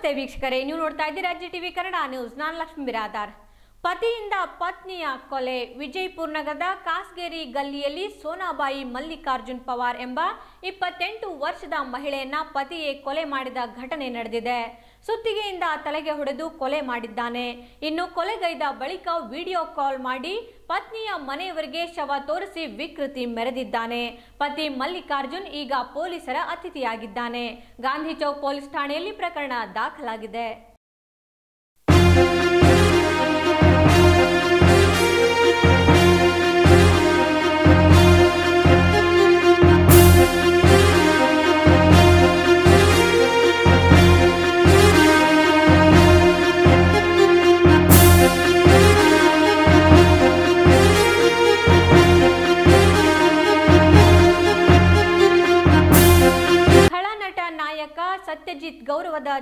ನಮಸ್ತೆ ವೀಕ್ಷಕರೇ, ನೀವು ನೋಡ್ತಾ ಇದ್ದೀರಾ ಜಿ ಟಿವಿ ಕನ್ನಡ ನ್ಯೂಸ್. ನಾನು ಲಕ್ಷ್ಮೀ ಬಿರಾದಾರ್. ಪತಿಯಿಂದ ಪತ್ನಿಯ ಕೊಲೆ. ವಿಜಯಪುರ ನಗರದ ಕಾಸ್ಗೇರಿ ಗಲ್ಲಿಯಲ್ಲಿ ಸೋನಾಬಾಯಿ ಮಲ್ಲಿಕಾರ್ಜುನ್ ಪವಾರ್ ಎಂಬ ಇಪ್ಪತ್ತೆಂಟು ವರ್ಷದ ಮಹಿಳೆಯನ್ನ ಪತಿಯೇ ಕೊಲೆ ಮಾಡಿದ ಘಟನೆ ನಡೆದಿದೆ. ಸುತ್ತಿಗೆಯಿಂದ ತಲೆಗೆ ಹೊಡೆದು ಕೊಲೆ ಮಾಡಿದ್ದಾನೆ. ಇನ್ನು ಕೊಲೆಗೈದ ಬಳಿಕ ವಿಡಿಯೋ ಕಾಲ್ ಮಾಡಿ ಪತ್ನಿಯ ಮನೆಯವರಿಗೆ ಶವ ತೋರಿಸಿ ವಿಕೃತಿ ಮೆರೆದಿದ್ದಾನೆ. ಪತಿ ಮಲ್ಲಿಕಾರ್ಜುನ್ ಈಗ ಪೊಲೀಸರ ಅತಿಥಿಯಾಗಿದ್ದಾನೆ. ಗಾಂಧಿ ಚೌಕ್ ಪೊಲೀಸ್ ಠಾಣೆಯಲ್ಲಿ ಪ್ರಕರಣ ದಾಖಲಾಗಿದೆ.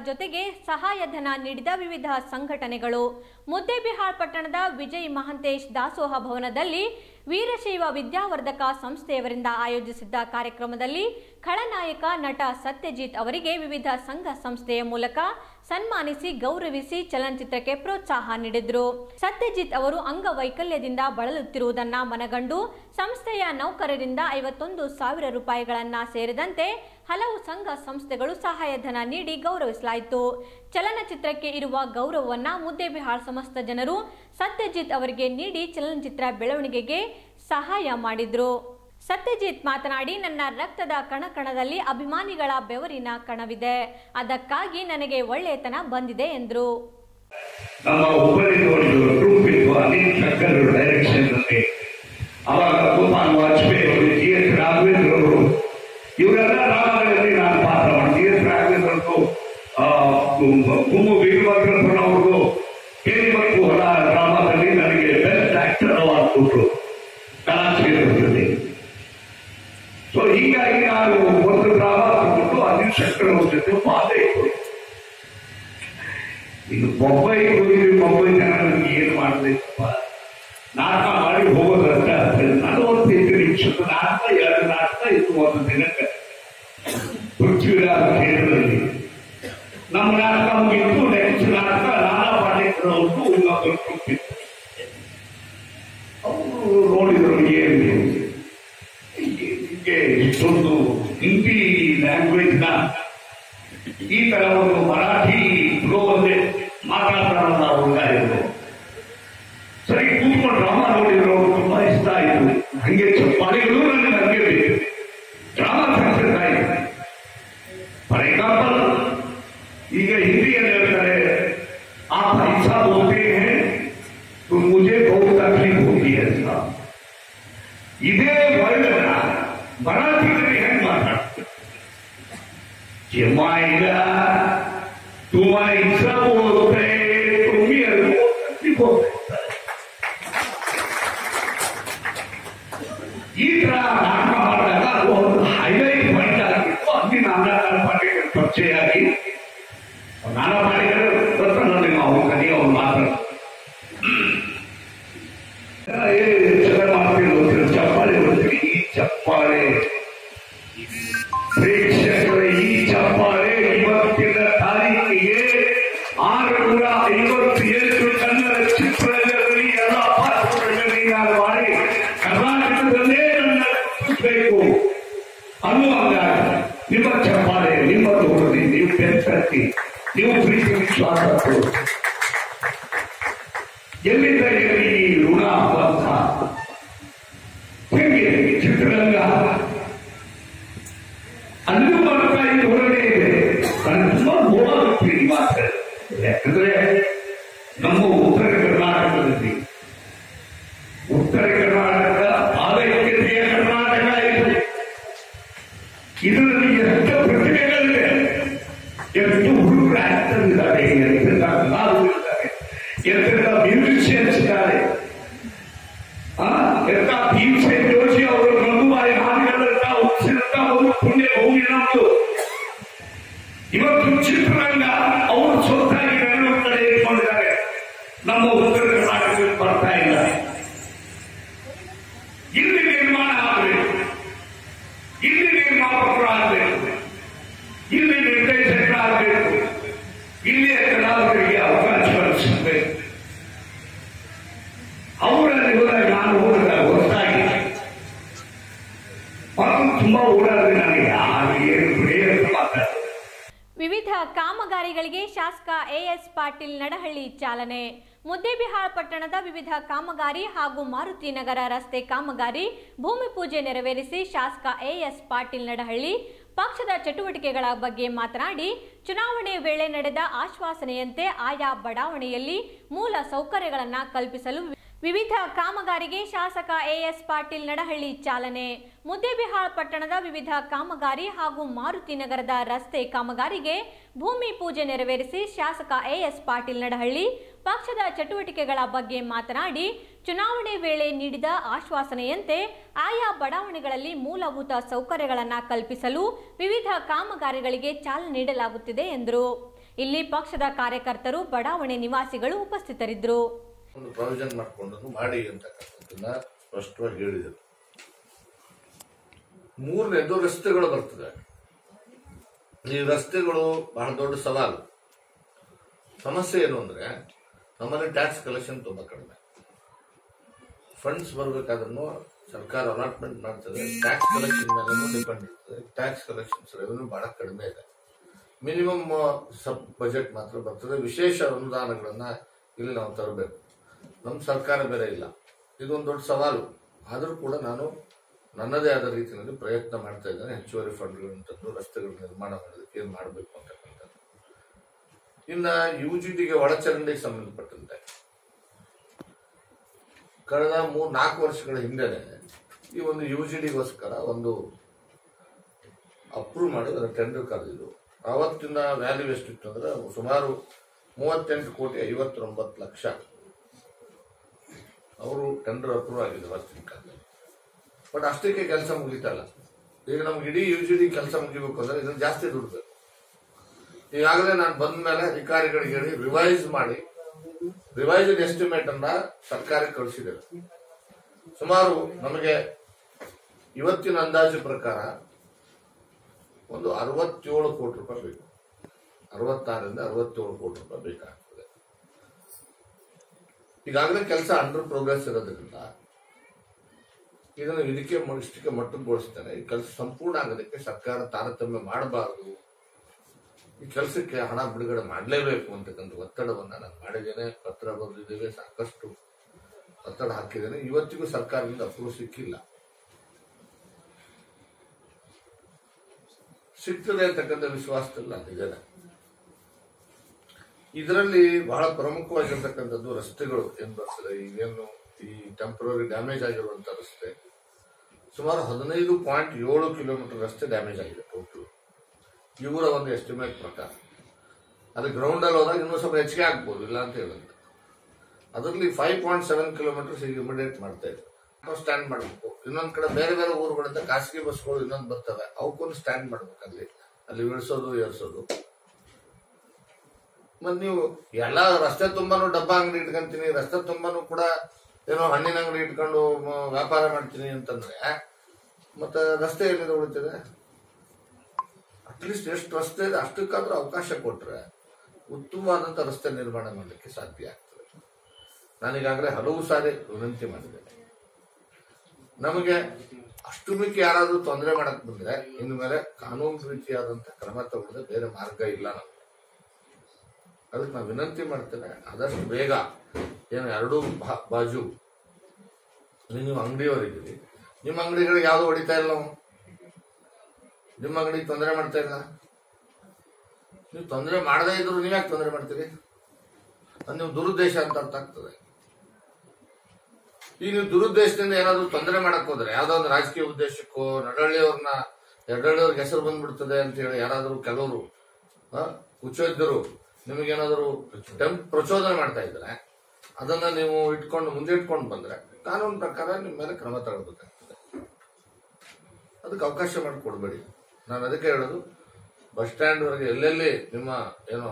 ಜೊತೆಗೆ ಸಹಾಯಧನ ನೀಡಿದ ವಿವಿಧ ಸಂಘಟನೆಗಳು. ಮುದ್ದೇಬಿಹಾಳ್ ಪಟ್ಟಣದ ವಿಜಯ್ ಮಹಂತೇಶ್ ದಾಸೋಹ ಭವನದಲ್ಲಿ ವೀರಶೈವ ವಿದ್ಯಾವರ್ಧಕ ಸಂಸ್ಥೆಯವರಿಂದ ಆಯೋಜಿಸಿದ್ದ ಕಾರ್ಯಕ್ರಮದಲ್ಲಿ ಖಳನಾಯಕ ನಟ ಸತ್ಯಜಿತ್ ಅವರಿಗೆ ವಿವಿಧ ಸಂಘ ಸಂಸ್ಥೆಯ ಮೂಲಕ ಸನ್ಮಾನಿಸಿ ಗೌರವಿಸಿ ಚಲನಚಿತ್ರಕ್ಕೆ ಪ್ರೋತ್ಸಾಹ ನೀಡಿದ್ರು. ಸತ್ಯಜಿತ್ ಅವರು ಅಂಗವೈಕಲ್ಯದಿಂದ ಬಳಲುತ್ತಿರುವುದನ್ನ ಮನಗಂಡು ಸಂಸ್ಥೆಯ ನೌಕರರಿಂದ ಐವತ್ತೊಂದು ಸಾವಿರ ರೂಪಾಯಿಗಳನ್ನ ಸೇರಿದಂತೆ ಹಲವು ಸಂಘ ಸಂಸ್ಥೆಗಳು ಸಹಾಯಧನ ನೀಡಿ ಗೌರವಿಸಲಾಯಿತು. ಚಲನಚಿತ್ರಕ್ಕೆ ಇರುವ ಗೌರವವನ್ನ ಮುದ್ದೇಬಿಹಾಳ್ ಸಮಸ್ತ ಜನರು ಸತ್ಯಜಿತ್ ಅವರಿಗೆ ನೀಡಿ ಚಲನಚಿತ್ರ ಬೆಳವಣಿಗೆಗೆ ಸಹಾಯ ಮಾಡಿದ್ರು. ಸತ್ಯಜಿತ್ ಮಾತನಾಡಿ, ನನ್ನ ರಕ್ತದ ಕಣಕಣದಲ್ಲಿ ಅಭಿಮಾನಿಗಳ ಬೆವರಿನ ಕಣವಿದೆ. ಅದಕ್ಕಾಗಿ ನನಗೆ ಒಳ್ಳೆಯತನ ಬಂದಿದೆ ಎಂದರು. ಕುಮ್ಮು ವೀರಭದ್ರಪ್ಪನವರು ಕೇಳಿ ಮತ್ತು ಹೊರ ಡ್ರಾಮಾದಲ್ಲಿ ನನಗೆ ಬೆಸ್ಟ್ ಆಕ್ಟರ್ ಅವಾರ್ಡ್ ಕೊಟ್ಟರು ಸೊ ಹೀಗಾಗಿ ನಾನು ಒಂದು ಡ್ರಾಮಾ ತಗೊಂಡು ಅನಿಲ್ ಶಂಕರ್ ಅವ್ರ ಜೊತೆ ಮಾತೇ ಇದು ಬೊಬ್ಬೈ ಹೋಗಿದ್ವಿ ಬೊಬ್ಬೈ ನನಗೆ ಏನು ಮಾಡಬೇಕಪ್ಪ ನಾಟಕ ಮಾಡಿ ಹೋಗೋದಂತ ನಲವತ್ತೈದು ನಿಮಿಷದ ನಾಟಕ ಎರಡು ನಾಟಕ ಇತ್ತು ಒಂದು ದಿನಕ್ಕೆ. ನಾಟಕ ಮುಗಿತು ಅವರು ಹಿಂದಿ ಲ್ಯಾಂಗ್ವೇಜ್ ಈ ತರ ಒಂದು ಮರಾಠಿ ಅಲ್ಲೇ ಮಾತಾಡ್ತಾರಲ್ಲ ಹುಡುಗ da uno, tres, mierda. Tipo, ವಿಶ್ವಾಸ ಕೊಡು ಎಲ್ಲಿಂದ ಎಲ್ಲಿ ಈ ಋಣ ಬಂಧ ಹೇಗೆ ಚಿತ್ರರಂಗ ಅಲ್ಲೂ ಬರ್ತಾ ಇದು ಹೊರಗಡೆ ಇದೆ ನಾನು ತುಂಬಾ ನೋಡೋದು ಮಾತ್ರ ಯಾಕಂದ್ರೆ ನಮ್ಮ ಉತ್ತರ ಕರ್ನಾಟಕದಲ್ಲಿ ಉತ್ತರ ಕರ್ನಾಟಕ ಅವರು ಸ್ವತ್ತಾಗಿ ಬೆಂಗಳೂರು ಕಡೆ ಇಟ್ಕೊಂಡಿದ್ದಾರೆ ನಮ್ಮ ಉತ್ತರ ಕರ್ನಾಟಕಕ್ಕೆ ಬರ್ತಾ ಇಲ್ಲ ಇಲ್ಲಿ ನಿರ್ಮಾಣ ಆಗಬೇಕು ಇಲ್ಲಿ ನಿರ್ಮಾಪಕರು ಆಗಬೇಕು ಇಲ್ಲಿ ನಿರ್ದೇಶಕರಾಗಬೇಕು ಕಾಮಗಾರಿಗಳಿಗೆ ಶಾಸಕ ಎಎಸ್ ಪಾಟೀಲ್ ನಡಹಳ್ಳಿ ಚಾಲನೆ. ಮುದ್ದೇಬಿಹಾಳ್ ಪಟ್ಟಣದ ವಿವಿಧ ಕಾಮಗಾರಿ ಹಾಗೂ ಮಾರುತಿ ನಗರ ರಸ್ತೆ ಕಾಮಗಾರಿ ಭೂಮಿ ಪೂಜೆ ನೆರವೇರಿಸಿ ಶಾಸಕ ಎಎಸ್ ಪಾಟೀಲ್ ನಡಹಳ್ಳಿ ಪಕ್ಷದ ಚಟುವಟಿಕೆಗಳ ಬಗ್ಗೆ ಮಾತನಾಡಿ, ಚುನಾವಣೆ ವೇಳೆ ನಡೆದ ಆಶ್ವಾಸನೆಯಂತೆ ಆಯಾ ಬಡಾವಣೆಯಲ್ಲಿ ಮೂಲ ಸೌಕರ್ಯಗಳನ್ನು ಕಲ್ಪಿಸಲು ವಿವಿಧ ಕಾಮಗಾರಿಗೆ ಶಾಸಕ ಎಎಸ್ ಪಾಟೀಲ್ ನಡಹಳ್ಳಿ ಚಾಲನೆ. ಮುದ್ದೇಬಿಹಾಳ್ ಪಟ್ಟಣದ ವಿವಿಧ ಕಾಮಗಾರಿ ಹಾಗೂ ಮಾರುತಿ ನಗರದ ರಸ್ತೆ ಕಾಮಗಾರಿಗೆ ಭೂಮಿ ಪೂಜೆ ನೆರವೇರಿಸಿ ಶಾಸಕ ಎಎಸ್ ಪಾಟೀಲ್ ನಡಹಳ್ಳಿ ಪಕ್ಷದ ಚಟುವಟಿಕೆಗಳ ಬಗ್ಗೆ ಮಾತನಾಡಿ, ಚುನಾವಣೆ ವೇಳೆ ನೀಡಿದ ಆಶ್ವಾಸನೆಯಂತೆ ಆಯಾ ಬಡಾವಣೆಗಳಲ್ಲಿ ಮೂಲಭೂತ ಸೌಕರ್ಯಗಳನ್ನು ಕಲ್ಪಿಸಲು ವಿವಿಧ ಕಾಮಗಾರಿಗಳಿಗೆ ಚಾಲನೆ ನೀಡಲಾಗುತ್ತಿದೆ ಎಂದರು. ಇಲ್ಲಿ ಪಕ್ಷದ ಕಾರ್ಯಕರ್ತರು, ಬಡಾವಣೆ ನಿವಾಸಿಗಳು ಉಪಸ್ಥಿತರಿದ್ದರು. ಒಂದು ಪ್ರಾವಿಷನ್ ಮಾಡಿಕೊಂಡು ಮಾಡಿ ಅಂತಕ್ಕಂಥದ್ದನ್ನ ಸ್ಪಷ್ಟವಾಗಿ ಹೇಳಿದರು. ಮೂರನೇದು ರಸ್ತೆಗಳು ಬರ್ತದೆ. ಈ ರಸ್ತೆಗಳು ಬಹಳ ದೊಡ್ಡ ಸವಾಲು. ಸಮಸ್ಯೆ ಏನು ಅಂದ್ರೆ, ನಮ್ಮಲ್ಲಿ ಟ್ಯಾಕ್ಸ್ ಕಲೆಕ್ಷನ್ ತುಂಬಾ ಕಡಿಮೆ. ಫಂಡ್ಸ್ ಬರಬೇಕಾದ್ರೂ ಸರ್ಕಾರ ಅಲಾಟ್ಮೆಂಟ್ ಮಾಡ್ತದೆ ಟ್ಯಾಕ್ಸ್ ಕಲೆಕ್ಷನ್ ಮೇಲೆ ಡಿಪೆಂಡ್ ಇರ್ತದೆ. ಟ್ಯಾಕ್ಸ್ ಕಲೆಕ್ಷನ್ಸ್ ರೆವೆನ್ಯೂ ಬಹಳ ಕಡಿಮೆ ಇದೆ. ಮಿನಿಮಮ್ ಸಬ್ ಬಜೆಟ್ ಮಾತ್ರ ಬರ್ತದೆ. ವಿಶೇಷ ಅನುದಾನಗಳನ್ನ ಇಲ್ಲಿ ನಾವು ತರಬೇಕು. ನಮ್ಮ ಸರ್ಕಾರ ಬೇರೆ ಇಲ್ಲ. ಇದೊಂದು ದೊಡ್ಡ ಸವಾಲು. ಆದರೂ ಕೂಡ ನಾನು ನನ್ನದೇ ಆದ ರೀತಿಯಲ್ಲಿ ಪ್ರಯತ್ನ ಮಾಡ್ತಾ ಇದ್ದೇನೆ. ಹೆಚ್ಚುವರಿ ಫಂಡ್ಗಳನ್ನು ತಂದು ರಸ್ತೆಗಳ ನಿರ್ಮಾಣ ಮಾಡೋದಕ್ಕೆ ಏನು ಮಾಡಬೇಕು ಅಂತಕ್ಕಂಥದ್ದು ಇನ್ನ ಯು ಜಿ ಡಿಗೆ ಒಳಚರಂಡಿಗೆ ಸಂಬಂಧಪಟ್ಟಂತೆ. ಕಳೆದ ಮೂರ್, ನಾಲ್ಕು ವರ್ಷಗಳ ಹಿಂದೆನೆ ಈ ಒಂದು ಯು ಜಿ ಡಿಗೋಸ್ಕರ ಒಂದು ಅಪ್ರೂವ್ ಮಾಡಿ ಅದರ ಟೆಂಡರ್ ಕರೆದಿದ್ರು ಆವತ್ತಿನ ವ್ಯಾಲ್ಯೂ ಎಷ್ಟಿತ್ತು ಅಂದ್ರೆ ಸುಮಾರು ಮೂವತ್ತೆಂಟು ಕೋಟಿ ಐವತ್ತೊಂಬತ್ತು ಲಕ್ಷ. ಅವರು ಟೆಂಡರ್ ಅಪ್ರೂವ್ ಆಗಿದೆ ವರ್ಷದ ಕಾಲದಲ್ಲಿ ಬಟ್ ಅಷ್ಟಕ್ಕೆ ಕೆಲಸ ಮುಗಿತಲ್ಲ ಈಗ ನಮ್ಗೆ ಇಡೀ ಯು ಜಿ ಡಿ ಕೆಲಸ ಮುಗಿಬೇಕು ಅಂದ್ರೆ ಇದನ್ನ ಜಾಸ್ತಿ ದುಡ್ಡು ಬೇಕು ಈಗಾಗಲೇ ನಾನು ಬಂದ ಮೇಲೆ ಅಧಿಕಾರಿಗಳಿಗೆ ಹೇಳಿ ರಿವೈಸ್ ಮಾಡಿ. ರಿವೈಸ್ಡ್ ಎಸ್ಟಿಮೇಟ್ ಅನ್ನ ಸರ್ಕಾರಕ್ಕೆ ಕಳಿಸಿದ್ದೇವೆ. ಸುಮಾರು ನಮಗೆ ಇವತ್ತಿನ ಅಂದಾಜು ಪ್ರಕಾರ ಒಂದು ಅರವತ್ತೇಳು ಕೋಟಿ ರೂಪಾಯಿ ಬೇಕು. ಅರವತ್ತಾರರಿಂದ ಅರವತ್ತೇಳು ಕೋಟಿ ರೂಪಾಯಿ ಬೇಕಾಗ್ತದೆ ಈಗಾಗಲೇ ಕೆಲಸ ಅಂಡರ್ ಪ್ರೋಗ್ರೆಸ್ ಇರೋದ್ರಿಂದ ಇದನ್ನು ಇದಕ್ಕೆ ಇಷ್ಟಕ್ಕೆ ಮಟ್ಟಗೊಳಿಸ್ತಾರೆ. ಈ ಕೆಲಸ ಸಂಪೂರ್ಣ ಆಗೋದಕ್ಕೆ ಸರ್ಕಾರ ತಾರತಮ್ಯ ಮಾಡಬಾರದು. ಈ ಕೆಲಸಕ್ಕೆ ಹಣ ಬಿಡುಗಡೆ ಮಾಡಲೇಬೇಕು ಅಂತಕ್ಕಂಥ ಒತ್ತಡವನ್ನು ನಾನು ಮಾಡಿದ್ದೇನೆ. ಪತ್ರ ಬರೆದಿದ್ದೇವೆ, ಸಾಕಷ್ಟು ಒತ್ತಡ ಹಾಕಿದ್ದೇನೆ. ಇವತ್ತಿಗೂ ಸರ್ಕಾರದಿಂದ ಅಪ್ರೂವ್ ಸಿಕ್ಕಿಲ್ಲ. ಸಿಕ್ತದೆ ಅಂತಕ್ಕಂಥ ವಿಶ್ವಾಸದಲ್ಲಿ ನಾನಿದ್ದೇನೆ ಇದರಲ್ಲಿ ಬಹಳ ಪ್ರಮುಖವಾಗಿರ್ತಕ್ಕಂಥದ್ದು ರಸ್ತೆಗಳು ಏನ್ ಬರ್ತದೆ ಈಗೇನು ಈ ಟೆಂಪರರಿ ಡ್ಯಾಮೇಜ್ ಆಗಿರುವಂತ ರಸ್ತೆ. ಸುಮಾರು ಹದಿನೈದು ಪಾಯಿಂಟ್ ಏಳು ಕಿಲೋಮೀಟರ್ ರಸ್ತೆ ಡ್ಯಾಮೇಜ್ ಆಗಿದೆ ಟೋಟಲ್ ಇವರ ಒಂದು ಎಸ್ಟಿಮೇಟ್ ಪ್ರಕಾರ. ಅದು ಗ್ರೌಂಡ್ ಅಲ್ಲಿ ಹೋದಾಗ ಇನ್ನೂ ಸ್ವಲ್ಪ ಹೆಚ್ಚಿಗೆ ಆಗ್ಬೋದು, ಇಲ್ಲ ಅಂತ ಹೇಳುತ್ತೆ ಅದರಲ್ಲಿ ಫೈವ್ ಪಾಯಿಂಟ್ ಸೆವೆನ್ ಕಿಲೋಮೀಟರ್ಸ್ ಈಗ ಇಮಿಡಿಯೇಟ್ ಮಾಡ್ತಾ ಇದೆ. ಸ್ಟ್ಯಾಂಡ್ ಮಾಡಬೇಕು. ಇನ್ನೊಂದ್ ಕಡೆ ಬೇರೆ ಬೇರೆ ಊರುಗಳಿಂದ ಖಾಸಗಿ ಬಸ್ಗಳು ಇನ್ನೊಂದು ಬರ್ತವೆ. ಅವಕ್ಕೊಂದು ಸ್ಟ್ಯಾಂಡ್ ಮಾಡ್ಬೇಕು ಅಲ್ಲಿ. ಅಲ್ಲಿ ಇಳಿಸೋದು ಏರ್ಸೋದು. ಮತ್ ನೀವು ಎಲ್ಲ ರಸ್ತೆ ತುಂಬಾನು ಡಬ್ಬ ಅಂಗಡಿ ಇಟ್ಕೊಂತೀನಿ, ರಸ್ತೆ ತುಂಬಾನು ಕೂಡ ಏನೋ ಹಣ್ಣಿನ ಅಂಗಡಿ ಇಟ್ಕೊಂಡು ವ್ಯಾಪಾರ ಮಾಡ್ತೀನಿ ಅಂತಂದ್ರೆ, ಮತ್ತೆ ರಸ್ತೆ ಎಲ್ಲಿದೆ ಉಳಿತದೆ? ಅಟ್ಲೀಸ್ಟ್ ಎಷ್ಟು ರಸ್ತೆ ಇದೆ ಅಷ್ಟಕ್ಕಾದ್ರೂ ಅವಕಾಶ ಕೊಟ್ರೆ ಉತ್ತಮವಾದಂತ ರಸ್ತೆ ನಿರ್ಮಾಣ ಮಾಡಲಿಕ್ಕೆ ಸಾಧ್ಯ ಆಗ್ತದೆ. ನಾನೀಗಾಗಲೇ ಹಲವು ಸಾರಿ ವಿನಂತಿ ಮಾಡಿದ್ದೇನೆ. ನಮಗೆ ಅಷ್ಟು ಮಿಕ್ಕಿ ಯಾರಾದ್ರೂ ತೊಂದರೆ ಮಾಡಕ್ ಬಂದ್ರೆ ಇನ್ನು ಮೇಲೆ ಕಾನೂನು ರೀತಿಯಾದಂತ ಕ್ರಮ ತಗೊಂಡ್ರೆ ಬೇರೆ ಮಾರ್ಗ ಇಲ್ಲ ನಮ್ಗೆ. ಅದಕ್ಕೆ ನಾವು ವಿನಂತಿ ಮಾಡ್ತೇನೆ ಆದಷ್ಟು ಬೇಗ ಏನು ಎರಡೂ ಬಾಜು ನೀವು ಅಂಗಡಿಯವರಿದ್ದೀರಿ. ನಿಮ್ಮ ಅಂಗಡಿಗಳಿಗೆ ಯಾವುದು ಹೊಡಿತಾ ಇಲ್ಲ ನಾವು ನಿಮ್ಮ ಅಂಗಡಿಗೆ ತೊಂದರೆ ಮಾಡ್ತಾ ಇಲ್ಲ? ನೀವು ತೊಂದರೆ ಮಾಡದೇ ಇದ್ರು ನೀವ್ಯಾಕೆ ತೊಂದರೆ ಮಾಡ್ತೀರಿ? ಅದು ನೀವು ದುರುದ್ದೇಶ ಅಂತ ಅರ್ಥ ಆಗ್ತದೆ. ಈಗ ನೀವು ದುರುದ್ದೇಶದಿಂದ ಏನಾದರೂ ತೊಂದರೆ ಮಾಡಕ್ ಹೋದ್ರೆ, ಯಾವ್ದೋ ಒಂದು ರಾಜಕೀಯ ಉದ್ದೇಶಕ್ಕೋ, ನಡಳ್ಳಿಯವ್ರನ್ನ ಎರಡಳ್ಳಿಯವ್ರಿಗೆ ಹೆಸರು ಬಂದ್ಬಿಡ್ತದೆ ಅಂತ ಹೇಳಿ ಯಾರಾದರೂ ಕೆಲವರು ಕುಚೋದ್ಯರು ನಿಮಗೇನಾದ್ರು ಟೆಂಪ್ ಪ್ರಚೋದನೆ ಮಾಡ್ತಾ ಇದ್ರೆ, ಅದನ್ನ ನೀವು ಇಟ್ಕೊಂಡು, ಮುಂದೆ ಇಟ್ಕೊಂಡು ಬಂದ್ರೆ, ಕಾನೂನು ಪ್ರಕಾರ ನಿಮ್ಮ ಮೇಲೆ ಕ್ರಮ ತಗೊಳ್ಬೇಕಾಗ್ತದೆ. ಅದಕ್ಕೆ ಅವಕಾಶ ಮಾಡಿಕೊಡ್ಬೇಡಿ. ನಾನು ಅದಕ್ಕೆ ಹೇಳೋದು, ಬಸ್ ಸ್ಟ್ಯಾಂಡ್ ವರೆಗೆ ಎಲ್ಲೆಲ್ಲಿ ನಿಮ್ಮ ಏನು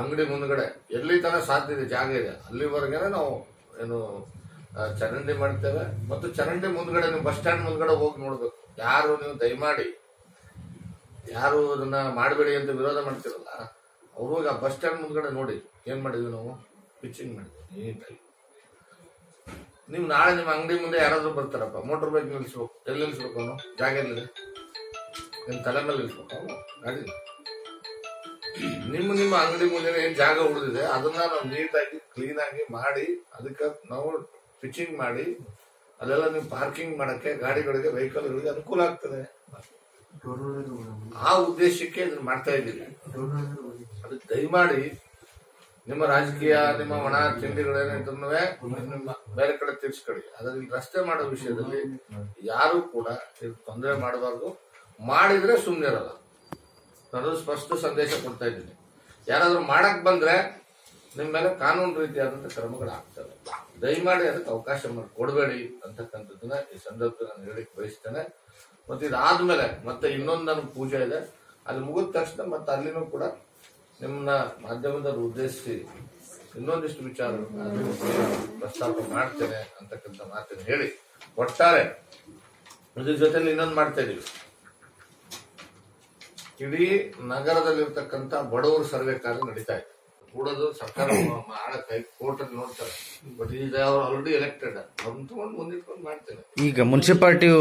ಅಂಗಡಿ ಮುಂದ್ಗಡೆ ಎಲ್ಲಿ ತನಕ ಸಾಧ್ಯ ಇದೆ, ಜಾಗ ಇದೆ ಅಲ್ಲಿವರೆಗೆ ನಾವು ಏನು ಚರಂಡಿ ಮಾಡ್ತೇವೆ. ಮತ್ತು ಚರಂಡಿ ಮುಂದ್ಗಡೆ ನೀವು ಬಸ್ ಸ್ಟ್ಯಾಂಡ್ ಮುಂದ್ಗಡೆ ಹೋಗಿ ನೋಡ್ಬೇಕು. ಯಾರು ನೀವು ದಯಮಾಡಿ, ಯಾರು ಅದನ್ನ ಮಾಡಬೇಡಿ ಅಂತ ವಿರೋಧ ಮಾಡ್ತಿರಲ್ಲ ಆ ಬಸ್ ಸ್ಟ್ಯಾಂಡ್ ಮುಂದ್ಗಡೆ ನೋಡಿ ಏನ್ ಮಾಡಿದ್ವಿ ನಾವು? ಪಿಚ್ಚಿಂಗ್ ಮಾಡಿದ್ವಿ ನೀಟಾಗಿ. ನೀವು ನಾಳೆ ನಿಮ್ಮ ಅಂಗಡಿ ಮುಂದೆ ಯಾರಾದ್ರೂ ಬರ್ತಾರಪ್ಪ ಮೋಟರ್ ಬೈಕ್ ನಿಲ್ಸ್ಬೇಕು ಎಲ್ಲಿ ನಿಲ್ಸ್ಬೇಕು ಅವನು? ಜಾಗ ಎಲ್ಲಿದೆ? ನಿಮ್ ತಲೆ ಮೇಲೆ ನಿಲ್ಸ್ಬೇಕು ಅವನು? ಗಾಡಿ ನಿಮ್ಮ ನಿಮ್ಮ ಅಂಗಡಿ ಮುಂದೆ ಏನ್ ಜಾಗ ಉಳಿದಿದೆ ಅದನ್ನ ನಾವು ನೀಟಾಗಿ ಕ್ಲೀನ್ ಆಗಿ ಮಾಡಿ ಅದಕ್ಕೆ ನಾವು ಪಿಚಿಂಗ್ ಮಾಡಿ ಅಲ್ಲೆಲ್ಲ ನೀವು ಪಾರ್ಕಿಂಗ್ ಮಾಡಕ್ಕೆ ಗಾಡಿಗಳಿಗೆ ವೆಹಿಕಲ್ಗಳಿಗೆ ಅನುಕೂಲ ಆಗ್ತದೆ. ಆ ಉದ್ದೇಶಕ್ಕೆ ಇದನ್ನ ಮಾಡ್ತಾ ಇದ್ದೀವಿ. ಅದಕ್ಕೆ ದಯಮಾಡಿ ನಿಮ್ಮ ರಾಜಕೀಯ, ನಿಮ್ಮ ಒಣ ತಿಂಡಿಗಳೇನಿದ್ರು ನಿಮ್ಮ ಬೇರೆ ಕಡೆ ತಿರ್ಸ್ಕೊಳ್ಳಿ. ಅದರಲ್ಲಿ ರಸ್ತೆ ಮಾಡೋ ವಿಷಯದಲ್ಲಿ ಯಾರು ಕೂಡ ತೊಂದರೆ ಮಾಡಬಾರ್ದು. ಮಾಡಿದ್ರೆ ಸುಮ್ಮನೆ ಇರಲ್ಲ ನಾನು ಸ್ಪಷ್ಟ ಸಂದೇಶ ಕೊಡ್ತಾ ಇದ್ದೀನಿ. ಯಾರಾದ್ರೂ ಮಾಡಕ್ ಬಂದ್ರೆ ನಿಮ್ ಮೇಲೆ ಕಾನೂನು ರೀತಿಯಾದಂತ ಕ್ರಮಗಳಾಗ್ತವೆ. ದಯಮಾಡಿ ಅದಕ್ಕೆ ಅವಕಾಶ ಮಾಡಿ ಕೊಡಬೇಡಿ ಅಂತಕ್ಕಂಥದ್ದನ್ನ ಈ ಸಂದರ್ಭದಲ್ಲಿ ನಾನು ಹೇಳಿಕ್ ಬಯಸ್ತೇನೆ. ಮತ್ತೆ ಇದಾದ್ಮೇಲೆ ಮತ್ತೆ ಇನ್ನೊಂದು ನನ್ ಪೂಜೆ ಇದೆ. ಅದು ಮುಗಿದ ತಕ್ಷಣ ಮತ್ತೆ ಅಲ್ಲಿನೂ ಕೂಡ ನಿಮ್ಮನ್ನ ಮಾಧ್ಯಮದಲ್ಲಿ ಉದ್ದೇಶಿಸಿ ಇನ್ನೊಂದಿಷ್ಟು ವಿಚಾರ ಪ್ರಸ್ತಾಪ ಮಾಡ್ತೇನೆ ಅಂತಕ್ಕಂಥ ಮಾತನ್ನು ಹೇಳಿ ಒಟ್ಟಾರೆ ಇದ್ರ ಜೊತೆಲಿ ಇನ್ನೊಂದು ಮಾಡ್ತಾ ಇದೀವಿ. ಇಡೀ ನಗರದಲ್ಲಿರ್ತಕ್ಕಂಥ ಬಡವರು ಸರ್ವೆ ಕಾರ್ಯ ನಡೀತಾ ಇದೆ. ಕೂಡೋದು ಸರ್ಕಾರ ಕೋರ್ಟ್ ಅಲ್ಲಿ ನೋಡ್ತಾರೆ. ಬಟ್ ಈಗ ಅವ್ರು ಆಲ್ರೆಡಿ ಎಲೆಕ್ಟೆಡ್ ಅವ್ರನ್ನ ತಗೊಂಡು ಮುಂದಿಟ್ಕೊಂಡು ಮಾಡ್ತೇನೆ. ಈಗ ಮುನ್ಸಿಪಾಲ್ಟಿಯು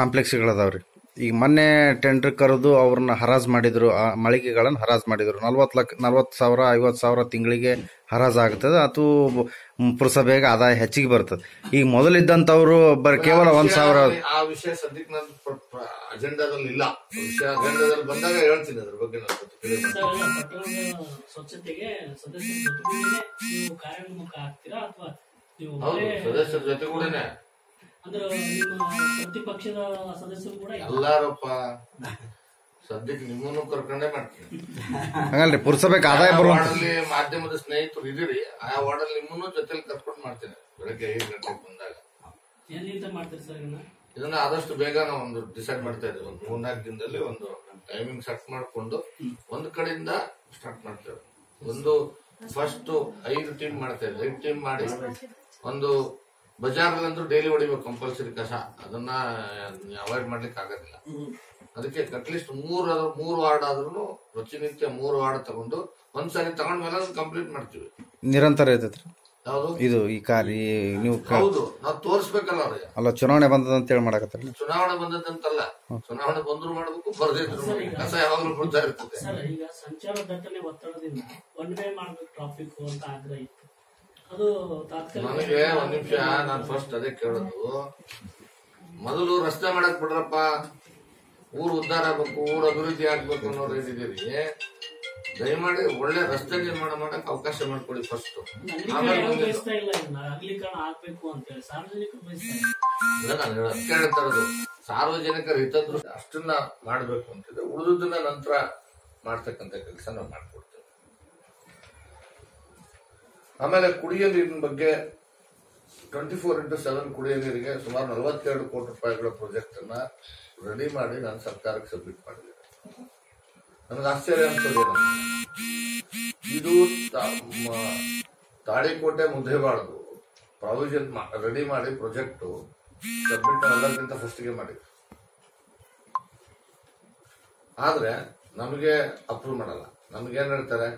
ಕಾಂಪ್ಲೆಕ್ಸ್ಗಳದಾವ್ರಿ. ಈಗ ಮೊನ್ನೆ ಟೆಂಡರ್ ಕರೆದು ಅವ್ರನ್ನ ಹರಾಜ್ ಮಾಡಿದ್ರು ಆ ಮಳಿಗೆಗಳನ್ನು ಹರಾಜ್ ಮಾಡಿದ್ರು. ನಲ್ವತ್ತು ಲಕ್ಷ ನಲ್ವತ್ತು ಸಾವಿರ ಐವತ್ತು ಸಾವಿರ ತಿಂಗಳಿಗೆ ಹರಾಜ್ ಆಗ್ತದೆ. ಅದು ಪುರಸಭೆಗೆ ಆದಾಯ ಹೆಚ್ಚಿಗೆ ಬರ್ತದೆ. ಈಗ ಮೊದಲಿದ್ದಂಥವ್ರು ಬರ ಕೇವಲ ಒಂದ್ ಸಾವಿರ ಆ ವಿಷಯ ಸದ್ಯಕ್ಕೆ ನನ್ನ ಅಜೆಂಡಾದಲ್ಲಿ ಇಲ್ಲ. ವಿಷಯ ಅಜೆಂಡಾದಲ್ಲಿ ಬಂದಾಗ ಹೇಳ್ತೀನಿ ಅದ್ರ ಬಗ್ಗೆ ನಾನು ಪ್ರತಿಕ್ರಿಯೆ ಮಾಡ್ತೀನಿ. ಸರ್, ಪಟ್ಟಣದ ಸ್ವಚ್ಛತೆಗೆ ಸದಸ್ಯರ ಜೊತೆಗೂಡಿನೇ. ಎಲ್ಲಾರಪ್ಪ. ಸದ್ಯಕ್ಕೆ ನಿಮ್ಮನ್ನು ಕರ್ಕೊಂಡೇ ಮಾಡ್ತೀನಿ. ಹಂಗಲ್ರಿ ಪುರ್ಸಬೇಕು ಆದಾಯ ವಾರ್ಡಲ್ಲಿ ಮಾಧ್ಯಮದ ಸ್ನೇಹಿತರು ಇದೀರಿ ಆ ವಾರ್ಡಲ್ಲಿ ನಿಮ್ಮನ್ನು ಜೊತೆಲಿ ಕರ್ಕೊಂಡು ಮಾಡ್ತೇನೆ. ಬೆಳಗ್ಗೆ ಐದು ಗಂಟೆಗೆ ಬಂದಾಗ. ಎಲ್ಲಿಂದ ಮಾಡ್ತೀರಿ ಸರ್ ಇದನ್ನ? ಇದನ್ನ ಆದಷ್ಟು ಬೇಗ ನಾವು ಒಂದು ಡಿಸೈಡ್ ಮಾಡ್ತಾ ಇದ್ದೀವಿ. ಒಂದು ಮೂರ್ನಾಲ್ಕು ದಿನದಲ್ಲಿ ಒಂದು ಟೈಮಿಂಗ್ ಸೆಟ್ ಮಾಡ್ಕೊಂಡು ಒಂದು ಕಡೆಯಿಂದ ಸ್ಟಾರ್ಟ್ ಮಾಡ್ತೇವೆ ಒಂದು ಫಸ್ಟ್ ಐದು ಟೀಮ್ ಮಾಡ್ತಾ ಇದ್ದೀವಿ. ಐದು ಟೀಮ್ ಮಾಡಿ ಒಂದು ಬಜಾರ್ನಲ್ಲಂತೂ ಡೈಲಿ ಹೊಡಿಬೇಕು ಕಂಪಲ್ಸರಿ ಕಸ. ಅದನ್ನ ಅವಾಯ್ಡ್ ಮಾಡ್ಲಿಕ್ಕೆ ಆಗೋದಿಲ್ಲ. ಅದಕ್ಕೆ ಅಟ್ಲೀಸ್ಟ್ ಮೂರ್ ಮೂರು ವಾರ್ಡ್ ಆದ್ರೂ ಪ್ರತಿನಿತ್ಯ ಮೂರು ವಾರ್ಡ್ ತಗೊಂಡು ಒಂದ್ಸರಿ ತಗೊಂಡ್ಮೇಲೆ ಅದನ್ನ ಕಂಪ್ಲೀಟ್ ಮಾಡ್ತೀವಿ. ನಿರಂತರ ಇರ್ತೈತ್ರಿ. ಇದು ಈ ಕಾರ್ ಈ ನೀವು ಹೌದು. ನಾವು ತೋರಿಸ್ಬೇಕಲ್ಲ ಅವ್ರಿಗೆ. ಅಲ್ಲ ಚುನಾವಣೆ ಬಂದದ ಅಂತ ಹೇಳಿ ಮಾಡಕತ್ತ ಚುನಾವಣೆ ಬಂದದಂತಲ್ಲ ಚುನಾವಣೆ ಬಂದ್ರು ಮಾಡ್ಬೇಕು ಬರ್ದಿದ್ರು ಕಸ ಯಾವಾಗ್ಲೂ ಬಿಡ್ತಾ ಇರ್ತದೆ. ಸರ್ ಈಗ ಸಂಚಾರ ದಟ್ಟಣೆ ಒತ್ತಡದಿಂದ ಒನ್ ವೇ ಮಾಡ್ಬೇಕು ಟ್ರಾಫಿಕ್ ಅಂತ ಆಗ್ರಹ ಇತ್ತು ನನಗೆ ಒಂದ್ ನಿಮಿಷ ನಾನು ಫಸ್ಟ್ ಅದೇ ಕೇಳೋದು. ಮೊದಲು ರಸ್ತೆ ಮಾಡಕ್ ಬಿಡ್ರಪ್ಪ. ಊರು ಉದ್ಧಾರ ಆಗ್ಬೇಕು ಊರು ಅಭಿವೃದ್ಧಿ ಆಗ್ಬೇಕು ಅನ್ನೋರು ಏನಿದ್ದೀರಿ ದಯಮಾಡಿ ಒಳ್ಳೆ ರಸ್ತೆ ನಿರ್ಮಾಣ ಮಾಡಕ್ ಅವಕಾಶ ಮಾಡ್ಕೊಡಿ ಫಸ್ಟ್ ಅಗಲೀಕರಣ ಆಮೇಲೆ ಯಾರು ಮುಂದೆ ಬಯಸ್ತಾ ಇಲ್ಲ ಇದನ್ನ ಅಗಲೀಕರಣ ಅಂತ ಹೇಳಿ. ಸಾರ್ವಜನಿಕರು ಬಯಸ್ತಾ ಇಲ್ಲ. ಇಲ್ಲ, ನಾನು ಹೇಳ- ಅದಕ್ಕೆ ಹೇಳ್ತಾ ಇರೋದು. ಸಾರ್ವಜನಿಕರ ಹಿತದೃಷ್ಟಿ ಅಷ್ಟನ್ನ ಮಾಡ್ಬೇಕು ಅಂತಿದ್ರೆ ಉಳಿದುದನ್ನ ನಂತರ ಮಾಡ್ತಕ್ಕಂಥ ಕೆಲಸ ನಾವು ಮಾಡ್ಕೊಡ್ತೇವೆ. ಆಮೇಲೆ ಕುಡಿಯೋ ನೀರಿನ ಬಗ್ಗೆ ಟ್ವೆಂಟಿ ಫೋರ್ ಇಂಟು ಸೆವೆನ್ ಕುಡಿಯೋ ನೀರಿಗೆ ಸುಮಾರು ನಲವತ್ತೆರಡು ಕೋಟಿ ರೂಪಾಯಿಗಳ ಪ್ರಾಜೆಕ್ಟ್ ಅನ್ನ ರೆಡಿ ಮಾಡಿ ನಾನು ಸರ್ಕಾರಕ್ಕೆ ಸಬ್ಮಿಟ್ ಮಾಡಿದ್ದೇನೆ. ನನಗೆ ಆಶ್ಚರ್ಯ ಅನ್ಸೋದೇನು ಇದು ತಾಳಿಕೋಟೆ ಮುದ್ದೇಬಾರ್ದು ಪ್ರಾವಿಷನ್ ರೆಡಿ ಮಾಡಿ ಪ್ರಾಜೆಕ್ಟ್ ಸಬ್ಮಿಟ್ ಎಲ್ಲಕ್ಕಿಂತ ಫಸ್ಟ್ಗೆ ಮಾಡಿದ್ರು. ಆದ್ರೆ ನಮಗೆ ಅಪ್ರೂವ್ ಮಾಡಲ್ಲ. ನಮ್ಗೆ ಏನ್ ಹೇಳ್ತಾರೆ?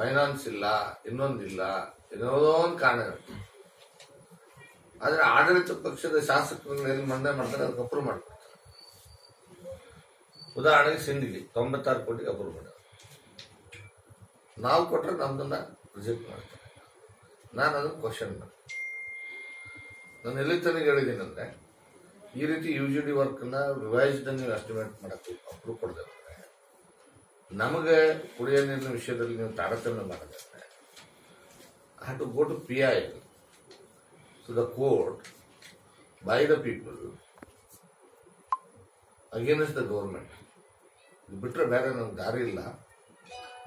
ಫೈನಾನ್ಸ್ ಇಲ್ಲ ಇನ್ನೊಂದಿಲ್ಲ ಏನೋ ಒಂದು ಕಾರಣ ಇರುತ್ತೆ. ಆದ್ರೆ ಆಡಳಿತ ಪಕ್ಷದ ಶಾಸಕರು ಮಂಡೆ ಮಾಡ್ತಾರೆ, ಅದಕ್ಕೆ ಅಪ್ರೂವ್ ಮಾಡ್ಕೊಡ್ತಾರೆ ಉದಾಹರಣೆಗೆ ಸಿಂದಗಿ ತೊಂಬತ್ತಾರು ಕೋಟಿಗೆ ಅಪ್ರೂವ್ ಮಾಡ್ತಾರೆ ನಾವು ಕೊಟ್ರೆ ನಮ್ದನ್ನ ರಿಜೆಕ್ಟ್ ಮಾಡ್ತಾರೆ. ನಾನು ಅದನ್ನು ಕ್ವಶನ್ ನಾನು ಎಲ್ಲಿ ತನಗೆ ಹೇಳಿದ್ದೀನಿ ಅಂದ್ರೆ, ಈ ರೀತಿ ಯು ಜಿ ಡಿ ವರ್ಕ್ನ ರಿವೈಸ್ಡ್ ನೀವು ಎಸ್ಟಿಮೇಟ್ ಮಾಡಕ್ಕೆ ಅಪ್ರೂವ್ ಕೊಡದೆ ನಮಗೆ ಕುಡಿಯೋ ನೀರಿನ ವಿಷಯದಲ್ಲಿ ನೀವು ತಾರತಮ್ಯ ಮಾಡಬೇಕು have to go to P I to the court by the people against the government ಬಿಟ್ಟರೆ ಬೇರೆ ನನಗೆ ದಾರಿ ಇಲ್ಲ.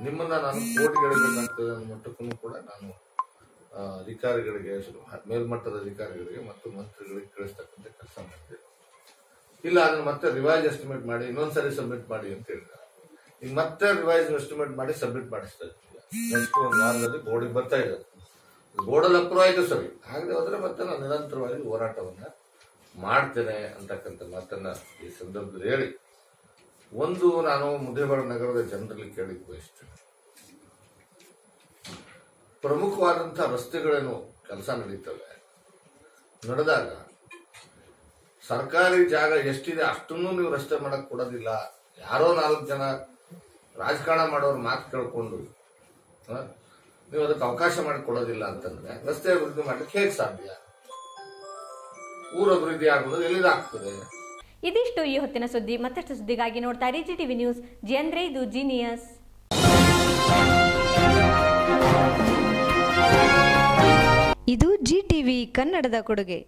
ನಿಮ್ಮನ್ನ ನಾನು ಕೋರ್ಟ್ಗಳಿಗೆ ಅನ್ನೋ ಮಟ್ಟಕ್ಕೂ ಕೂಡ ನಾನು ಅಧಿಕಾರಿಗಳಿಗೆ ಮೇಲ್ಮಟ್ಟದ ಅಧಿಕಾರಿಗಳಿಗೆ ಮತ್ತು ಮಂತ್ರಿಗಳಿಗೆ ಕಳಿಸ್ತಕ್ಕಂಥ ಕೆಲಸ ಮಾಡ್ತೇವೆ ಇಲ್ಲ, ಅದನ್ನು ಮತ್ತೆ ರಿವೈಸ್ ಎಸ್ಟಿಮೇಟ್ ಮಾಡಿ, ಇನ್ನೊಂದ್ಸರಿ ಸಬ್ಮಿಟ್ ಮಾಡಿ ಅಂತ ಹೇಳಿದ್ದಾರೆ ಈಗ ಮತ್ತೆ ರಿವೈಸ್ ಎಸ್ಟಿಮೇಟ್ ಮಾಡಿ ಸಬ್ಮಿಟ್ ಮಾಡಿಸ್ತಾ ನೆಕ್ಸ್ಟ್ ಒಂದು ವಾರದಲ್ಲಿ ಬೋರ್ಡಿಗೆ ಬರ್ತಾ ಇದೆ ಬೋರ್ಡಲ್ಲಿ ಅಪ್ರೂವ್ ಆಯ್ತು ಸರಿ ಹಾಗೆ ಹೋದ್ರೆ ಮತ್ತೆ ನಾನು ನಿರಂತರವಾಗಿ ಹೋರಾಟವನ್ನ ಮಾಡ್ತೇನೆ ಅಂತಕ್ಕಂಥ ಮಾತನ್ನ ಈ ಸಂದರ್ಭದಲ್ಲಿ ಹೇಳಿ. ಒಂದು ನಾನು ಮುದ್ದೇಬಾಳ ನಗರದ ಜನರಲ್ಲಿ ಕೇಳಿಕ್ ಬಯಸ್ತೇನೆ ಪ್ರಮುಖವಾದಂತಹ ರಸ್ತೆಗಳೇನು ಕೆಲಸ ನಡೀತವೆ? ನಡೆದಾಗ ಸರ್ಕಾರಿ ಜಾಗ ಎಷ್ಟಿದೆ ಅಷ್ಟನ್ನು ನೀವು ರಸ್ತೆ ಮಾಡಕ್ ಕೊಡೋದಿಲ್ಲ. ಯಾರೋ ನಾಲ್ಕು ಜನ ರಾಜಕಾರಣ ಮಾಡೋರು ಮಾತು ಕೇಳ್ಕೊಂಡು ನೀವು ಅದಕ್ಕೆ ಅವಕಾಶ ಮಾಡಿಕೊಡೋದಿಲ್ಲ ಅಂತಂದ್ರೆ ರಸ್ತೆ ಅಭಿವೃದ್ಧಿ ಮಾಡ್ಲಿಕ್ಕೆ ಹೇಗೆ ಸಾಧ್ಯ? ಊರ ಅಭಿವೃದ್ಧಿ ಆಗುವುದು ಎಲ್ಲಿದಾಗ್ತದೆ? ಇದಿಷ್ಟು ಈ ಹೊತ್ತಿನ ಸುದ್ದಿ. ಮತ್ತಷ್ಟು ಸುದ್ದಿಗಾಗಿ ನೋಡ್ತಾ ಇರಿ ಜಿ ಟಿವಿ ನ್ಯೂಸ್. ಜಿ ಅಂದ್ರೆ ಇದು ಜೀನಿಯಸ್ ಇದು ಜಿ ಟಿವಿ ಕನ್ನಡದ ಕೊಡುಗೆ.